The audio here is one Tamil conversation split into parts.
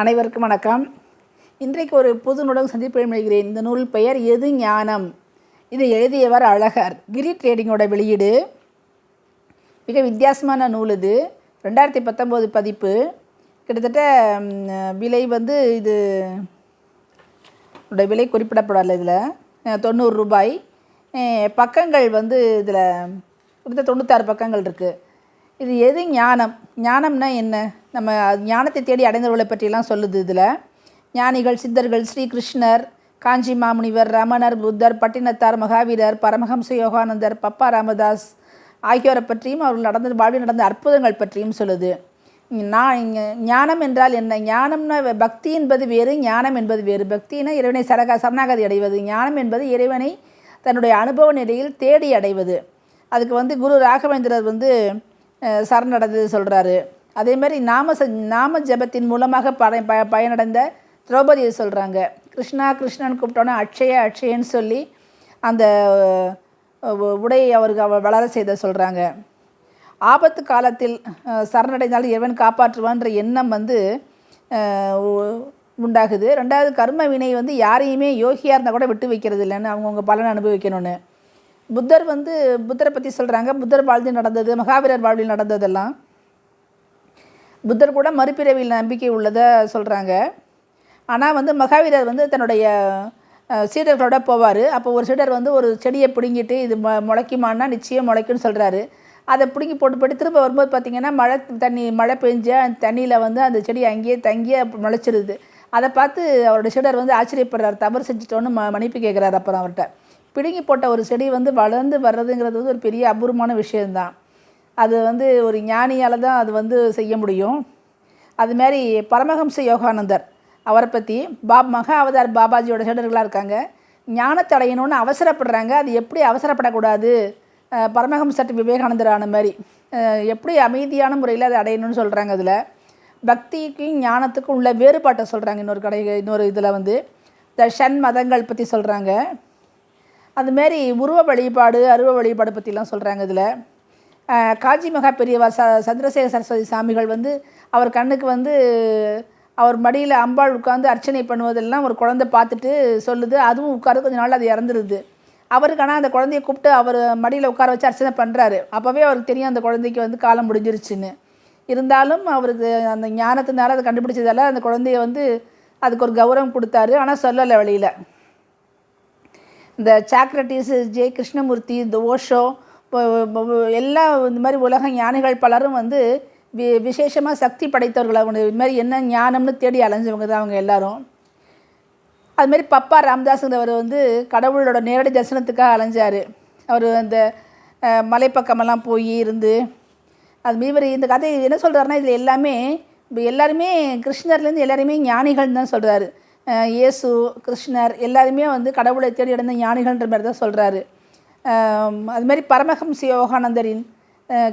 அனைவருக்கும் வணக்கம். இன்றைக்கு ஒரு புது நூலகம் சந்திப்பு எழுகிறேன் இந்த நூல் பெயர் எது ஞானம் இதை எழுதியவர் அழகர். கிரி ட்ரேடிங்கோட வெளியீடு. மிக வித்தியாசமான நூல் இது. ரெண்டாயிரத்தி பத்தொம்போது பதிப்பு. கிட்டத்தட்ட விலை வந்து இது உடைய விலை குறிப்பிடப்படலை இதில். தொண்ணூறு ரூபாய். பக்கங்கள் வந்து இதில் கிட்டத்தட்ட தொண்ணூத்தாறு பக்கங்கள் இருக்குது இது எது ஞானம்? ஞானம்னா என்ன? நம்ம ஞானத்தை தேடி அடைந்தவர்களை பற்றியெல்லாம் சொல்லுது இதில். ஞானிகள் சித்தர்கள் ஸ்ரீகிருஷ்ணர் காஞ்சி மாமுனிவர் ரமணர் புத்தர் பட்டினத்தார் மகாவீரர் பரமஹம்ச யோகானந்தர் பப்பா ராமதாஸ் ஆகியோரை பற்றியும் அவர்கள் நடந்த வாழ்வில் நடந்த அற்புதங்கள் பற்றியும் சொல்லுது. நான் ஞானம் என்றால் என்ன? ஞானம்னா பக்தி என்பது வேறு ஞானம் என்பது வேறு. பக்தினா இறைவனை சரக சரணாகதி அடைவது. ஞானம் என்பது இறைவனை தன்னுடைய அனுபவ நிலையில் தேடி அடைவது. அதுக்கு வந்து குரு ராகவேந்திரர் வந்து சரணடைந்தது சொல்கிறாரு அதே மாதிரி நாம ச நாம ஜபத்தின் மூலமாக பட ப பயனடைந்த திரௌபதியை சொல்கிறாங்க கிருஷ்ணா கிருஷ்ணன் கூப்பிட்டோன்னே அட்சய அட்சயன்னு சொல்லி அந்த உடையை அவருக்கு அவ வளர செய்த சொல்கிறாங்க ஆபத்து காலத்தில் சரணடைந்தாலும் இறைவன் காப்பாற்றுவான்ற எண்ணம் வந்து உண்டாகுது. ரெண்டாவது கர்ம வினை வந்து யாரையுமே யோகியாக இருந்தால் கூட விட்டு வைக்கிறது இல்லைன்னு அவங்கவுங்க பலன் அனுபவிக்கணும்னு. புத்தர் வந்து புத்தரை பற்றி சொல்கிறாங்க புத்தர் வாழ்வில் நடந்தது மகாவீரர் வாழ்வில் நடந்ததெல்லாம். புத்தர் கூட மறுபிறவியில் நம்பிக்கை உள்ளதை சொல்கிறாங்க ஆனால் வந்து மகாவீரர் வந்து தன்னுடைய சீடர்களோட போவார். அப்போ ஒரு சீடர் வந்து ஒரு செடியை பிடுங்கிட்டு இது மொ முளைக்குமான்னா நிச்சயம் முளைக்கும்னு சொல்கிறாரு அதை பிடுங்கி போட்டு போட்டு திரும்ப வரும்போது பார்த்திங்கன்னா மழை தண்ணி மழை பெஞ்ச அந்த தண்ணியில் வந்து அந்த செடி அங்கேயே தங்கியே முளைச்சிருது. அதை பார்த்து அவரோட சீடர் வந்து ஆச்சரியப்படுறாரு. தவறு செஞ்சுட்டோன்னு ம மன்னிப்பு கேட்குறாரு அப்புறம் அவர்கிட்ட. பிடுங்கி போட்ட ஒரு செடி வந்து வளர்ந்து வர்றதுங்கிறது வந்து ஒரு பெரிய அபூர்வமான விஷயம்தான். அது வந்து ஒரு ஞானியால் தான் அது வந்து செய்ய முடியும். அதுமாரி பரமஹம்ச யோகானந்தர் அவரை பற்றி பாப் மகா அவதார் பாபாஜியோட சீடர்களாக இருக்காங்க. ஞானத்தை அடையணும்னு அவசரப்படுறாங்க. அது எப்படி அவசரப்படக்கூடாது? அஹ் பரமஹம்சர் விவேகானந்தர் ஆன மாதிரி எப்படி அமைதியான முறையில் அதை அடையணும்னு சொல்கிறாங்க அதில். பக்திக்கும் ஞானத்துக்கும் உள்ள வேறுபாட்டை சொல்கிறாங்க இன்னொரு கடை இன்னொரு இதில் வந்து. த ஷன் மதங்கள் பற்றி சொல்கிறாங்க அதுமாரி உருவ வழிபாடு அருவ வழிபாடு பற்றிலாம் சொல்கிறாங்க இதில். காஞ்சி மகா பெரியவர் ச சந்திரசேகர சரஸ்வதி சாமிகள் வந்து அவர் கண்ணுக்கு வந்து அவர் மடியில் அம்பாள் உட்காந்து அர்ச்சனை பண்ணுவதெல்லாம் ஒரு குழந்தை பார்த்துட்டு சொல்லுது. அதுவும் உட்கார கொஞ்ச நாள் அது இறந்துருது. அவருக்கு ஆனால் அந்த குழந்தைய கூப்பிட்டு அவர் மடியில் உட்கார வச்சு அர்ச்சனை பண்ணுறாரு அப்போவே அவருக்கு தெரியும் அந்த குழந்தைக்கு வந்து காலம் முடிஞ்சிருச்சுன்னு. இருந்தாலும் அவருக்கு அந்த ஞானத்தினால அதை கண்டுபிடிச்சதால அந்த குழந்தைய வந்து அதுக்கு ஒரு கௌரவம் கொடுத்தாரு. ஆனால் சொல்லலை வெளியில். இந்த சாக்ரட்டிஸ் ஜே கிருஷ்ணமூர்த்தி இந்த ஓஷோ எல்லா இந்த மாதிரி உலக ஞானிகள் பலரும் வந்து வி விசேஷமாக சக்தி படைத்தவர்கள் அவங்க. இது மாதிரி என்ன ஞானம்னு தேடி அலைஞ்சவங்க தான் அவங்க எல்லாரும். அதுமாரி பப்பா ராமதாஸுங்கிறவர் வந்து கடவுளோட நேரடி தரிசனத்துக்காக அலைஞ்சார். அவர் அந்த மலைப்பக்கமெல்லாம் போய் இருந்து அது மாதிரி இவர் இந்த கதை என்ன சொல்கிறாருன்னா இதில் எல்லாமே இப்போ எல்லாருமே கிருஷ்ணர்லேருந்து எல்லாருமே ஞானிகள்னு தான் சொல்கிறாரு இயேசு கிருஷ்ணர் எல்லாருமே வந்து கடவுளை தேடி அடைந்த ஞானிகள்ன்ற மாதிரி தான் சொல்கிறாரு அது மாதிரி பரமஹம்ச யோகானந்தரின்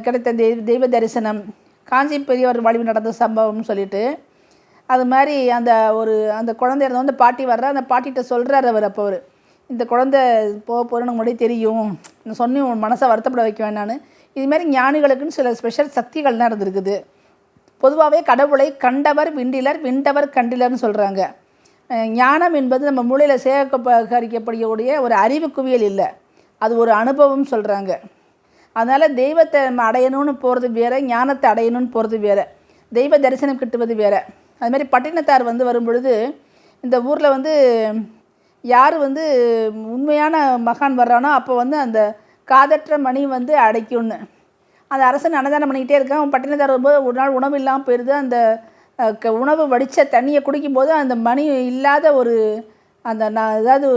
கிடைத்த தெய்வ தெய்வ தரிசனம் காஞ்சி பெரியவர் வாழ்வில் நடந்த சம்பவம்னு சொல்லிட்டு அது மாதிரி அந்த ஒரு அந்த குழந்தை இருந்த வந்து பாட்டி வர்ற அந்த பாட்டிகிட்ட சொல்கிறார் அவர் அப்போ அவர். இந்த குழந்தை போக போகிறேன்னு முன்னாடி தெரியும். நான் சொன்னி உன் மனசை வருத்தப்பட வைக்க வேண்டான்னு இதுமாரி ஞானிகளுக்குன்னு சில ஸ்பெஷல் சக்திகள்லாம் இருந்திருக்குது பொதுவாகவே கடவுளை கண்டவர் விண்டிலர் விண்டவர் கண்டிலர்னு சொல்கிறாங்க ஞானம் என்பது நம்ம மூளையில் சேகரிக்கப்படக்கூடிய ஒரு அறிவு குவியல் இல்லை. அது ஒரு அனுபவம் சொல்கிறாங்க அதனால் தெய்வத்தை நம்ம அடையணும்னு போகிறது வேறு ஞானத்தை அடையணும்னு போகிறது வேற. தெய்வ தரிசனம் கிட்டுவது வேறு. அதுமாதிரி பட்டினத்தார் வந்து வரும்பொழுது இந்த ஊரில் வந்து யார் வந்து உண்மையான மகான் வர்றானோ அப்போ வந்து அந்த காதற்ற மணி வந்து அடைக்கும்னு. அந்த அரசன் அன்னதானம் பண்ணிக்கிட்டே இருக்கான். அவன் பட்டினத்தார் வரும்போது ஒரு நாள் உணவு இல்லாமல் போயிடுது அந்த உணவு வடித்த தண்ணியை குடிக்கும்போது அந்த மணி இல்லாத ஒரு அந்த நான் ஏதாவது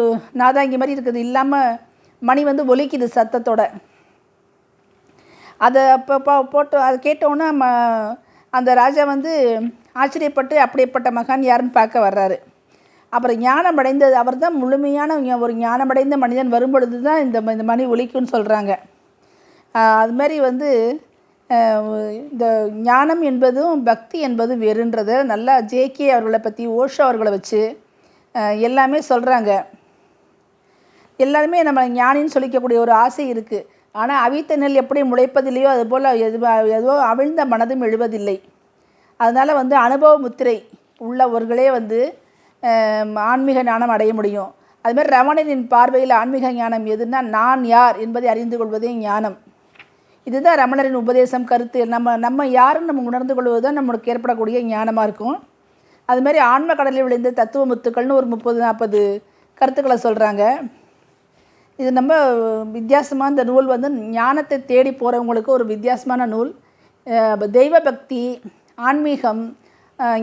நாதாங்கி மாதிரி இருக்குது. இல்லாமல் மணி வந்து ஒலிக்குது சத்தத்தோட. அதை அப்போ போட்டு அதை கேட்டோன்னா ம அந்த ராஜா வந்து ஆச்சரியப்பட்டு அப்படிப்பட்ட மகான் யாருன்னு பார்க்க வர்றாரு. அப்புறம் ஞானம் அடைந்தது அவர் தான் முழுமையான ஒரு ஞானமடைந்த மனிதன். வரும்பொழுது தான் இந்த இந்த மணி ஒலிக்கும்னு சொல்கிறாங்க அதுமாரி வந்து இந்த ஞானம் என்பதும் பக்தி என்பதும் வேறுன்றதை. நல்லா ஜேகே அவர்களை பற்றி ஓஷோ அவர்களை வச்சு எல்லாமே சொல்கிறாங்க எல்லாருமே நம்ம ஞானின்னு சொல்லிக்கக்கூடிய ஒரு ஆசை இருக்குது ஆனால் அவித்த நெல் எப்படி முளைப்பதில்லையோ அதுபோல் எது எதுவோ அவிழ்ந்த மனதும் எழுவதில்லை. அதனால் வந்து அனுபவ முத்திரை உள்ளவர்களே வந்து ஆன்மீக ஞானம் அடைய முடியும். அதுமாதிரி ரமணனின் பார்வையில் ஆன்மீக ஞானம் எதுன்னா நான் யார் என்பதை அறிந்து கொள்வதே ஞானம். இதுதான் ரமணரின் உபதேசம் கருத்து. நம்ம நம்ம யாருன்னு நம்ம உணர்ந்து கொள்வது தான் நம்மளுக்கு ஏற்படக்கூடிய ஞானமாக இருக்கும். அதுமாதிரி ஆன்ம கடலில் விளைந்த தத்துவ முத்துக்கள்னு ஒரு முப்பது நாற்பது கருத்துக்களை சொல்கிறாங்க இது நம்ம வித்தியாசமாக இந்த நூல் வந்து ஞானத்தை தேடி போகிறவங்களுக்கு ஒரு வித்தியாசமான நூல். தெய்வ பக்தி ஆன்மீகம்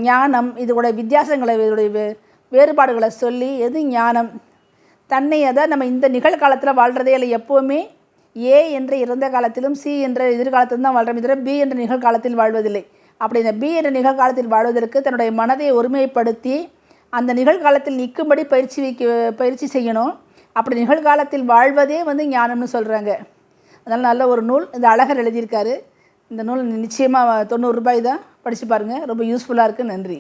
ஞானம் இதோடைய வித்தியாசங்களை இதோடைய வே- வேறுபாடுகளை சொல்லி எது ஞானம்? தன்னை அதை நம்ம இந்த நிகழ்காலத்தில் வாழ்கிறதே இல்லை எப்போவுமே ஏ என்ற இறந்த காலத்திலும் சி என்ற எதிர்காலத்திலும் தான் வாழ்கிறோம் தவிர பி என்ற நிகழ்காலத்தில் வாழ்வதில்லை. அப்படி இந்த பி என்ற நிகழ்காலத்தில் வாழ்வதற்கு தன்னுடைய மனதை ஒருமைப்படுத்தி அந்த நிகழ்காலத்தில் நிற்கும்படி பயிற்சி வைக்க பயிற்சி செய்யணும். அப்படி நிகழ்காலத்தில் வாழ்வதே வந்து ஞானம்னு சொல்கிறாங்க அதனால் நல்ல ஒரு நூல். இந்த அழகர் எழுதியிருக்காரு. இந்த நூல் நிச்சயமாக தொண்ணூறு ரூபாய் தான். படித்து பாருங்கள் ரொம்ப யூஸ்ஃபுல்லாக இருக்குது நன்றி.